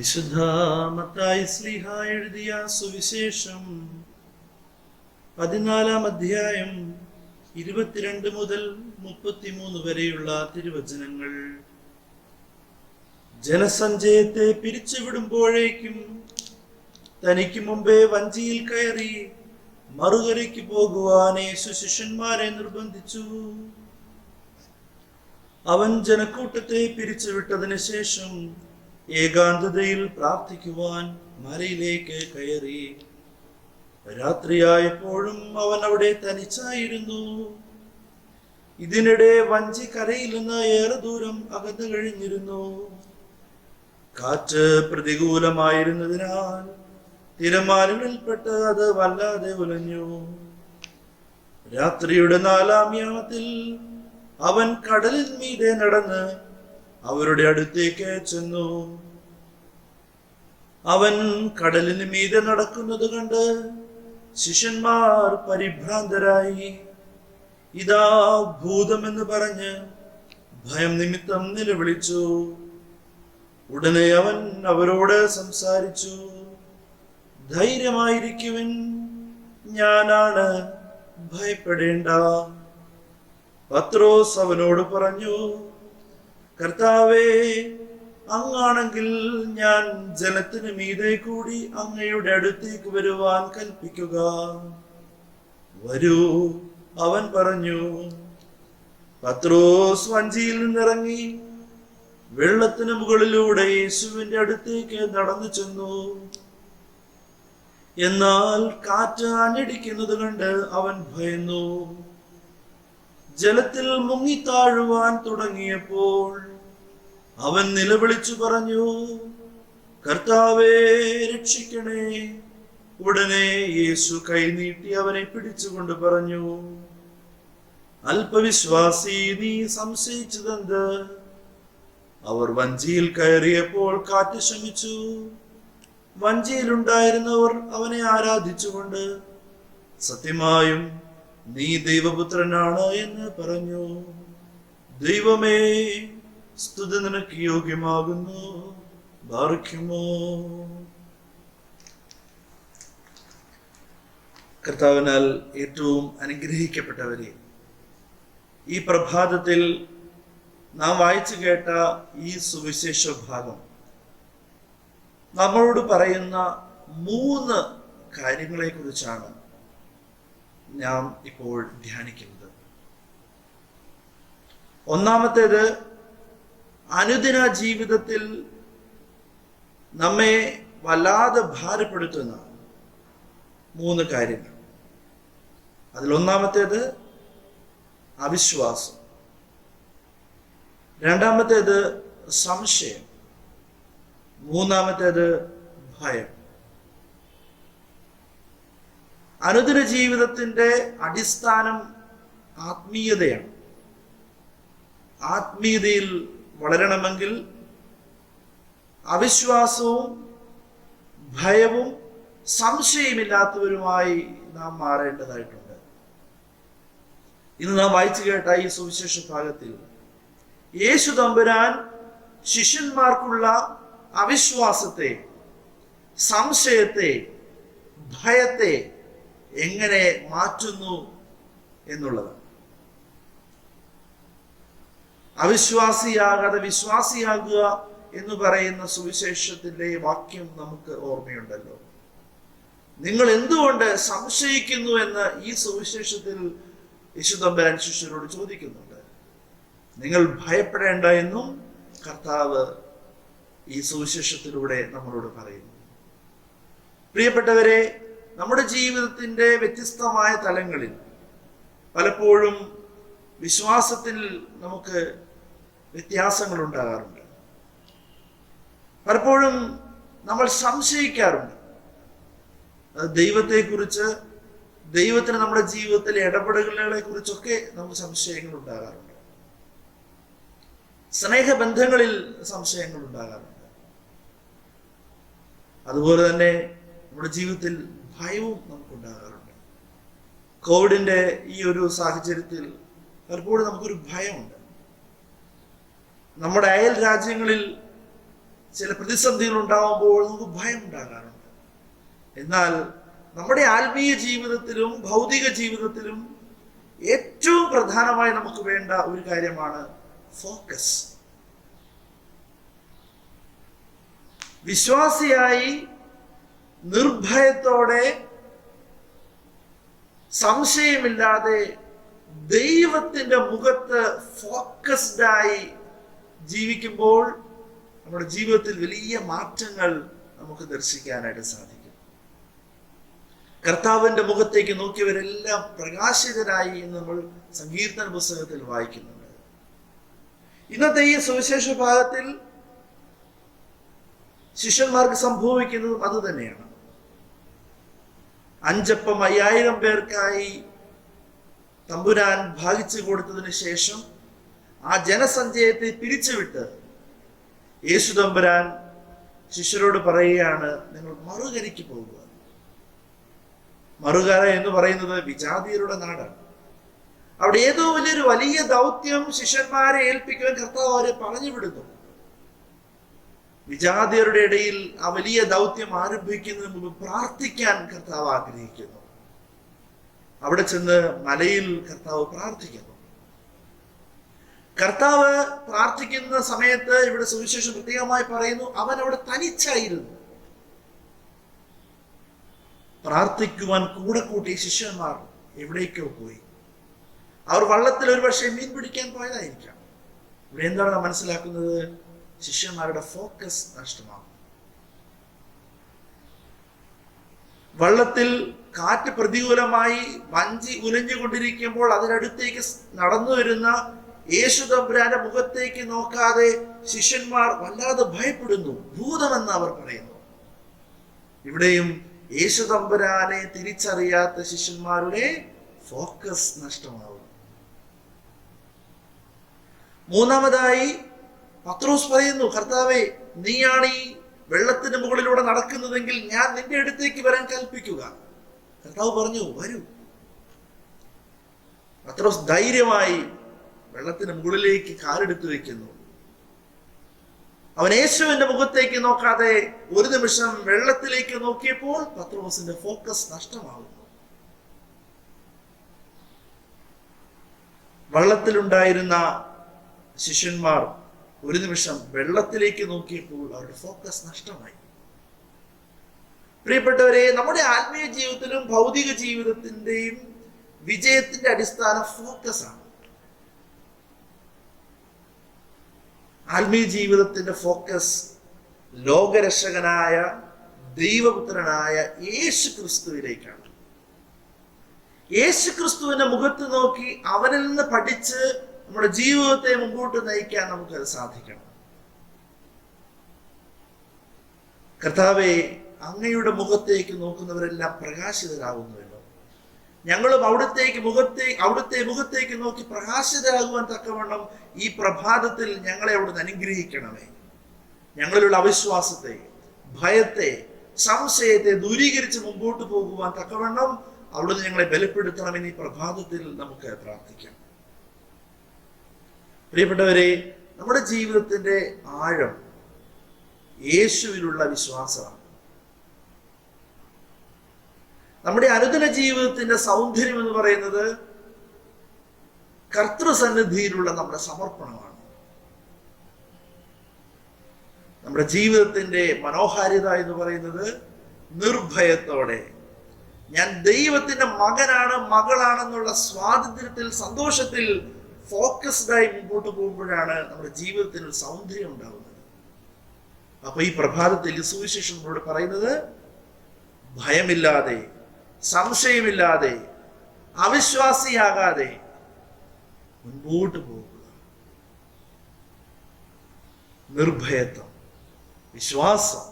വിശുദ്ധ മത്തായി സ്ലിഹ എഴുതിയ സുവിശേഷം പതിനാലാം അധ്യായം ഇരുപത്തിരണ്ട് മുതൽ മുപ്പത്തിമൂന്ന് വരെയുള്ള തിരുവചനങ്ങൾ. ജനസഞ്ചയത്തെ പിരിച്ചുവിടുമ്പോഴേക്കും തനിക്ക് മുമ്പേ വഞ്ചിയിൽ കയറി മറുകരയ്ക്ക് പോകുവാൻ യേശു ശിഷ്യന്മാരെ നിർബന്ധിച്ചു. അവൻ ജനക്കൂട്ടത്തെ പിരിച്ചുവിട്ടതിന് ശേഷം ഏകാന്തതയിൽ പ്രാർത്ഥിക്കുവാൻ മലയിലേക്ക് കയറി. രാത്രിയായപ്പോഴും അവൻ അവിടെ തനിച്ചായിരുന്നു. ഇതിനിടെ വഞ്ചി കരയിൽ നിന്ന് ഏറെ ദൂരം അകന്നു കഴിഞ്ഞിരുന്നു. കാറ്റ് പ്രതികൂലമായിരുന്നതിനാൽ തിരമാലകളിൽപ്പെട്ട് അത് വല്ലാതെ ഉലഞ്ഞു. രാത്രിയുടെ നാലാം യാമത്തിൽ അവൻ കടലിൽ മീതെ നടന്ന് അവരുടെ അടുത്തേക്ക് ചെന്നു. അവൻ കടലിന് മീതെ നടക്കുന്നത് കണ്ട് ശിഷ്യന്മാർ പരിഭ്രാന്തരായി. ഇതാ ഭൂതമെന്ന് പറഞ്ഞ് ഭയം നിമിത്തം നിലവിളിച്ചു. ഉടനെ അവൻ അവരോട് സംസാരിച്ചു. ധൈര്യമായിരിക്കുവിൻ ഞാനാണ് ഭയപ്പെടേണ്ട. പത്രോസ് അവനോട് പറഞ്ഞു കർത്താവേ അങ്ങാണെങ്കിൽ ഞാൻ ജനത്തിന് മീതെ കൂടി അങ്ങയുടെ അടുത്തേക്ക് വരുവാൻ കൽപ്പിക്കുക. വരൂ അവൻ പറഞ്ഞു. പത്രോസ് വഞ്ചിയിൽ നിന്നിറങ്ങി വെള്ളത്തിന് മുകളിലൂടെ യേശുവിന്റെ അടുത്തേക്ക് നടന്നു ചെന്നു. എന്നാൽ കാറ്റ് അഞ്ഞടിക്കുന്നത് കണ്ട് അവൻ ഭയന്നു. ജലത്തിൽ മുങ്ങിത്താഴുവാൻ തുടങ്ങിയപ്പോൾ അവൻ നിലവിളിച്ചു പറഞ്ഞു കർത്താവേ രക്ഷിക്കണേ. ഉടനെ യേശു കൈനീട്ടി അവനെ പിടിച്ചുകൊണ്ട് പറഞ്ഞു അല്പവിശ്വാസി നീ സംശയിച്ചതെന്ത്? അവർ വഞ്ചിയിൽ കയറിയപ്പോൾ കാറ്റ് ശമിച്ചു. വഞ്ചിയിലുണ്ടായിരുന്നവർ അവനെ ആരാധിച്ചുകൊണ്ട് സത്യമായും നീ ദൈവപുത്രനാണ് എന്ന് പറഞ്ഞു. ദൈവമേ സ്തുതി നിനക്ക് യോഗ്യമാകുന്നു ബാറിക്കുമോ കർത്താവിനാൽ ഏറ്റവും അനുഗ്രഹിക്കപ്പെട്ടവരെ ഈ പ്രഭാതത്തിൽ നാം വായിച്ചു കേട്ട ഈ സുവിശേഷ ഭാഗം നമ്മളോട് പറയുന്ന മൂന്ന് കാര്യങ്ങളെക്കുറിച്ചാണ് നാം ഇപ്പോൾ ധ്യാനിക്കുന്നത്. ഒന്നാമത്തേത് അനുദിന ജീവിതത്തിൽ നമ്മെ വല്ലാതെ ഭാരപ്പെടുത്തുന്ന മൂന്ന് കാര്യങ്ങൾ. അതിലൊന്നാമത്തേത് അവിശ്വാസം. രണ്ടാമത്തേത് സംശയം. മൂന്നാമത്തേത് ഭയം. അനുദിന ജീവിതത്തിന്റെ അടിസ്ഥാനം ആത്മീയതയാണ്. ആത്മീയതയിൽ വളരണമെങ്കിൽ അവിശ്വാസവും ഭയവും സംശയമില്ലാത്തവരുമായി നാം മാറേണ്ടതായിട്ടുണ്ട്. ഇന്ന് നാം വായിച്ചു കേട്ട ഈ സുവിശേഷ ഭാഗത്തിൽ യേശു തമ്പുരാൻ ശിഷ്യന്മാർക്കുള്ള അവിശ്വാസത്തെ സംശയത്തെ ഭയത്തെ എങ്ങനെ മാറ്റുന്നു എന്നുള്ളത്. അവിശ്വാസിയാകാതെ വിശ്വാസിയാകുക എന്ന് പറയുന്ന സുവിശേഷത്തിന്റെ വാക്യം നമുക്ക് ഓർമ്മയുണ്ടല്ലോ. നിങ്ങൾ എന്തുകൊണ്ട് സംശയിക്കുന്നു എന്ന് ഈ സുവിശേഷത്തിൽ യശുദമ്പരൻ ശിഷ്യരോട് ചോദിക്കുന്നുണ്ട്. നിങ്ങൾ ഭയപ്പെടേണ്ട എന്നും കർത്താവ് ഈ സുവിശേഷത്തിലൂടെ നമ്മളോട് പറയുന്നു. പ്രിയപ്പെട്ടവരെ നമ്മുടെ ജീവിതത്തിന്റെ വ്യത്യസ്തമായ തലങ്ങളിൽ പലപ്പോഴും വിശ്വാസത്തിൽ നമുക്ക് വ്യത്യാസങ്ങൾ ഉണ്ടാകാറുണ്ട് പലപ്പോഴും നമ്മൾ സംശയിക്കാറുണ്ട്. ദൈവത്തെക്കുറിച്ച് ദൈവത്തിന് നമ്മുടെ ജീവിതത്തിലെ ഇടപെടലുകളെ കുറിച്ചൊക്കെ നമുക്ക് സംശയങ്ങൾ ഉണ്ടാകാറുണ്ട് സ്നേഹബന്ധങ്ങളിൽ സംശയങ്ങൾ ഉണ്ടാകാറുണ്ട് അതുപോലെ തന്നെ നമ്മുടെ ജീവിതത്തിൽ ഭയവും നമുക്കുണ്ടാകാറുണ്ട്. കോവിഡിന്റെ ഈ ഒരു സാഹചര്യത്തിൽ പലപ്പോഴും നമുക്കൊരു ഭയമുണ്ട്. നമ്മുടെ അയൽ രാജ്യങ്ങളിൽ ചില പ്രതിസന്ധികൾ ഉണ്ടാകുമ്പോൾ നമുക്ക് ഭയം ഉണ്ടാകാറുണ്ട്. എന്നാൽ നമ്മുടെ ആത്മീയ ജീവിതത്തിലും ഭൗതിക ജീവിതത്തിലും ഏറ്റവും പ്രധാനമായി നമുക്ക് വേണ്ട ഒരു കാര്യമാണ് ഫോക്കസ്. വിശ്വാസിയായി നിർഭയത്തോടെ സംശയമില്ലാതെ ദൈവത്തിന്റെ മുഖത്ത് ഫോക്കസ്ഡ് ആയി ജീവിക്കുമ്പോൾ നമ്മുടെ ജീവിതത്തിൽ വലിയ മാറ്റങ്ങൾ നമുക്ക് ദർശിക്കാനായിട്ട് സാധിക്കും. കർത്താവിന്റെ മുഖത്തേക്ക് നോക്കിയവരെല്ലാം പ്രകാശിതരായി എന്ന് നമ്മൾ സങ്കീർത്തന പുസ്തകത്തിൽ വായിക്കുന്നുണ്ട്. ഇന്നത്തെ ഈ സുവിശേഷ ഭാഗത്തിൽ ശിഷ്യന്മാർക്ക് സംഭവിക്കുന്നതും അത് തന്നെയാണ്. അഞ്ചപ്പം അയ്യായിരം പേർക്കായി തമ്പുരാൻ ഭാഗിച്ചു കൊടുത്തതിന് ശേഷം ആ ജനസഞ്ചയത്തെ പിരിച്ചുവിട്ട് യേശു തമ്പുരാൻ ശിഷ്യരോട് പറയുകയാണ് നിങ്ങൾ മറുകരയ്ക്ക് പോകുക. മറുകര എന്ന് പറയുന്നത് വിജാതിയരുടെ നാടാണ്. അവിടെ ഏതോ വലിയൊരു വലിയ ദൗത്യം ശിഷ്യന്മാരെ ഏൽപ്പിക്കുവാൻ കർത്താവ് അവരെ പറഞ്ഞു വിടുന്നു വിജാതിയരുടെ ഇടയിൽ ആ വലിയ ദൗത്യം ആരംഭിക്കുന്നതിന് മുമ്പ് പ്രാർത്ഥിക്കാൻ കർത്താവ് ആഗ്രഹിക്കുന്നു. അവിടെ ചെന്ന് മലയിൽ കർത്താവ് പ്രാർത്ഥിക്കുന്നു. കർത്താവ് പ്രാർത്ഥിക്കുന്ന സമയത്ത് ഇവിടെ സുവിശേഷം പ്രത്യേകമായി പറയുന്നു അവൻ അവിടെ തനിച്ചായിരുന്നു. പ്രാർത്ഥിക്കുവാൻ കൂടെ കൂട്ടിയ ശിഷ്യന്മാർ എവിടേക്കോ പോയി. അവർ വള്ളത്തിൽ ഒരു പക്ഷേ മീൻ പിടിക്കാൻ പോയതായിരിക്കാം. ഇവിടെ എന്താണ് മനസ്സിലാക്കുന്നത്? ശിഷ്യന്മാരുടെ ഫോക്കസ് നഷ്ടമാകും. വള്ളത്തിൽ കാറ്റ് പ്രതികൂലമായി വഞ്ചി ഉലഞ്ഞുകൊണ്ടിരിക്കുമ്പോൾ അതിനടുത്തേക്ക് നടന്നു വരുന്ന യേശു തമ്പുരാന്റെ മുഖത്തേക്ക് നോക്കാതെ ശിഷ്യന്മാർ വല്ലാതെ ഭയപ്പെടുന്നു. ഭൂതമെന്ന് അവർ പറയുന്നു. ഇവിടെയും യേശു തമ്പുരാനെ തിരിച്ചറിയാത്ത ശിഷ്യന്മാരുടെ ഫോക്കസ് നഷ്ടമാവും മൂന്നാമതായി പത്രോസ് പറയുന്നു കർത്താവെ നീയാണ് ഈ വെള്ളത്തിന് മുകളിലൂടെ നടക്കുന്നതെങ്കിൽ ഞാൻ നിന്റെ അടുത്തേക്ക് വരാൻ കൽപ്പിക്കുക. കർത്താവ് പറഞ്ഞു വരൂ. പത്രോസ് ധൈര്യമായി വെള്ളത്തിന് മുകളിലേക്ക് കാലെടുത്തു വെക്കുന്നു അവൻ യേശുവിന്റെ മുഖത്തേക്ക് നോക്കാതെ ഒരു നിമിഷം വെള്ളത്തിലേക്ക് നോക്കിയപ്പോൾ പത്രോസിന്റെ ഫോക്കസ് നഷ്ടമാകുന്നു വള്ളത്തിലുണ്ടായിരുന്ന ശിഷ്യന്മാർ ഒരു നിമിഷം വെള്ളത്തിലേക്ക് നോക്കിയപ്പോൾ അവരുടെ ഫോക്കസ് നഷ്ടമായി. പ്രിയപ്പെട്ടവരെ നമ്മുടെ ആത്മീയ ജീവിതത്തിലും ഭൗതിക ജീവിതത്തിന്റെയും വിജയത്തിന്റെ അടിസ്ഥാന ഫോക്കസ് ആത്മീയ ജീവിതത്തിന്റെ ഫോക്കസ് ലോകരക്ഷകനായ ദൈവപുത്രനായ യേശു ക്രിസ്തുവിലേക്കാണ് യേശു ക്രിസ്തുവിന്റെ മുഖത്ത് നോക്കി അവനിൽ നിന്ന് പഠിച്ച് നമ്മുടെ ജീവിതത്തെ മുമ്പോട്ട് നയിക്കാൻ നമുക്ക് സാധിക്കണം. കർത്താവെ അങ്ങയുടെ മുഖത്തേക്ക് നോക്കുന്നവരെല്ലാം പ്രകാശിതരാകുന്നുവല്ലോ. ഞങ്ങളും അവിടത്തേക്ക് മുഖത്തേക്ക് അവിടുത്തെ മുഖത്തേക്ക് നോക്കി പ്രകാശിതരാകുവാൻ തക്കവണ്ണം ഈ പ്രഭാതത്തിൽ ഞങ്ങളെ അവിടുന്ന് അനുഗ്രഹിക്കണമേ. ഞങ്ങളിലുള്ള അവിശ്വാസത്തെ ഭയത്തെ സംശയത്തെ ദൂരീകരിച്ച് മുമ്പോട്ട് പോകുവാൻ തക്കവണ്ണം അവിടുന്ന് ഞങ്ങളെ ബലപ്പെടുത്തണമെന്ന് ഈ പ്രഭാതത്തിൽ നമുക്ക് പ്രാർത്ഥിക്കാം. പ്രിയപ്പെട്ടവരെ നമ്മുടെ ജീവിതത്തിന്റെ ആഴം യേശുവിലുള്ള വിശ്വാസമാണ്. നമ്മുടെ അനുദിന ജീവിതത്തിന്റെ സൗന്ദര്യം എന്ന് പറയുന്നത് കർത്തൃസന്നിധിയിലുള്ള നമ്മുടെ സമർപ്പണമാണ്. നമ്മുടെ ജീവിതത്തിന്റെ മനോഹാരിത എന്ന് പറയുന്നത് നിർഭയത്തോടെ. ഞാൻ ദൈവത്തിന്റെ മകനാണ് മകളാണെന്നുള്ള സ്വാതന്ത്ര്യത്തിൽ സന്തോഷത്തിൽ ഫോക്കസ്ഡായി മുമ്പോട്ട് പോകുമ്പോഴാണ് നമ്മുടെ ജീവിതത്തിന് ഒരു സൗന്ദര്യം ഉണ്ടാകുന്നത് അപ്പൊ ഈ പ്രഭാതത്തിൽ സുവിശേഷം നമ്മളോട് പറയുന്നത് ഭയമില്ലാതെ സംശയമില്ലാതെ അവിശ്വാസിയാകാതെ മുൻപോട്ട് പോകുക. നിർഭയത്വം വിശ്വാസം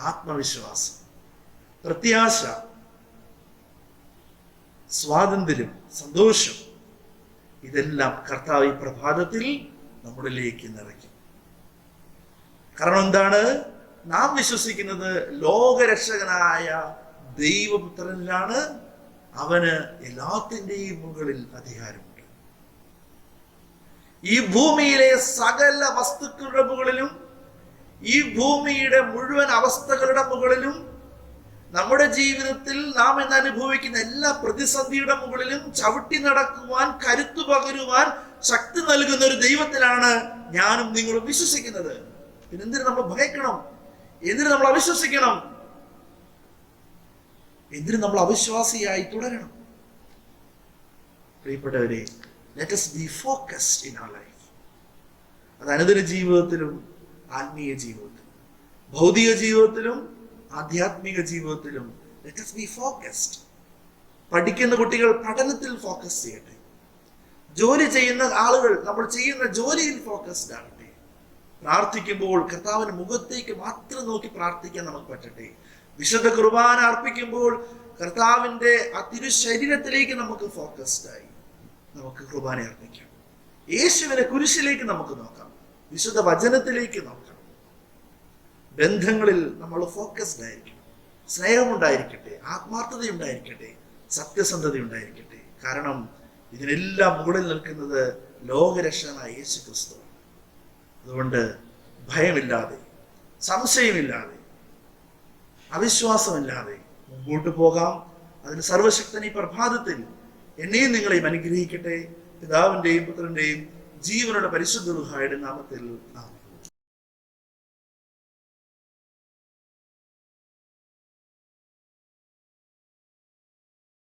ആത്മവിശ്വാസം പ്രത്യാശ സ്വാതന്ത്ര്യം സന്തോഷം ഇതെല്ലാം കർത്താവ് ഈ പ്രഭാതത്തിൽ നമ്മളിലേക്ക് നിറയ്ക്കും. കാരണം എന്താണ്? നാം വിശ്വസിക്കുന്നത് ലോകരക്ഷകനായ ദൈവപുത്രനിലാണ് അവന് എല്ലാത്തിന്റെയും മുകളിൽ അധികാരമുണ്ട് ഈ ഭൂമിയിലെ സകല വസ്തുക്കളുടെ മുകളിലും ഈ ഭൂമിയുടെ മുഴുവൻ അവസ്ഥകളുടെ മുകളിലും നമ്മുടെ ജീവിതത്തിൽ നാം ഇന്ന് അനുഭവിക്കുന്ന എല്ലാ പ്രതിസന്ധിയുടെ മുകളിലും ചവിട്ടി നടക്കുവാൻ കരുത്തു പകരുവാൻ ശക്തി നൽകുന്ന ഒരു ദൈവത്തിലാണ് ഞാനും നിങ്ങളും വിശ്വസിക്കുന്നത്. പിന്നെന്തിനു നമ്മൾ ഭയക്കണം? എന്തിനു നമ്മൾ അവിശ്വസിക്കണം? എന്തിനു നമ്മൾ അവിശ്വാസിയായി തുടരണം. പ്രിയപ്പെട്ടവരെ let's be focused in our life അത് അനുദിന ജീവിതത്തിലും ആത്മീയ ജീവിതത്തിലും ഭൗതിക ജീവിതത്തിലും ആധ്യാത്മിക ജീവിതത്തിലും ലെറ്റ് എസ് ബി ഫോക്കസ്ഡ് പഠിക്കുന്ന കുട്ടികൾ പഠനത്തിൽ ഫോക്കസ് ചെയ്യട്ടെ. ജോലി ചെയ്യുന്ന ആളുകൾ നമ്മൾ ചെയ്യുന്ന ജോലിയിൽ ഫോക്കസ്ഡ് ആകട്ടെ. പ്രാർത്ഥിക്കുമ്പോൾ കർത്താവിന് മുഖത്തേക്ക് മാത്രം നോക്കി പ്രാർത്ഥിക്കാൻ നമുക്ക് പറ്റട്ടെ. വിശുദ്ധ കുർബാന അർപ്പിക്കുമ്പോൾ കർത്താവിന്റെ ആ തിരു ശരീരത്തിലേക്ക് നമുക്ക് ഫോക്കസ്ഡായി നമുക്ക് കുർബാന അർപ്പിക്കാം. യേശുവിനെ കുരിശിലേക്ക് നമുക്ക് നോക്കാം. വിശുദ്ധ വചനത്തിലേക്ക് നോക്കാം. ബന്ധങ്ങളിൽ നമ്മൾ ഫോക്കസ്ഡ് ആയിരിക്കണം. സ്നേഹമുണ്ടായിരിക്കട്ടെ ആത്മാർത്ഥത ഉണ്ടായിരിക്കട്ടെ സത്യസന്ധത ഉണ്ടായിരിക്കട്ടെ കാരണം ഇതിനെല്ലാം മുകളിൽ നിൽക്കുന്നത് ലോകരക്ഷകനായ യേശു ക്രിസ്തു അതുകൊണ്ട് ഭയമില്ലാതെ സംശയമില്ലാതെ അവിശ്വാസമില്ലാതെ മുമ്പോട്ട് പോകാം. അതിന് സർവശക്തൻ ഈ പ്രഭാതത്തിൽ എന്നെയും നിങ്ങളെയും അനുഗ്രഹിക്കട്ടെ. പിതാവിന്റെയും പുത്രന്റെയും ജീവനുള്ള പരിശുദ്ധ ഗുഹായുടെ നാമത്തിൽ ആമേൻ.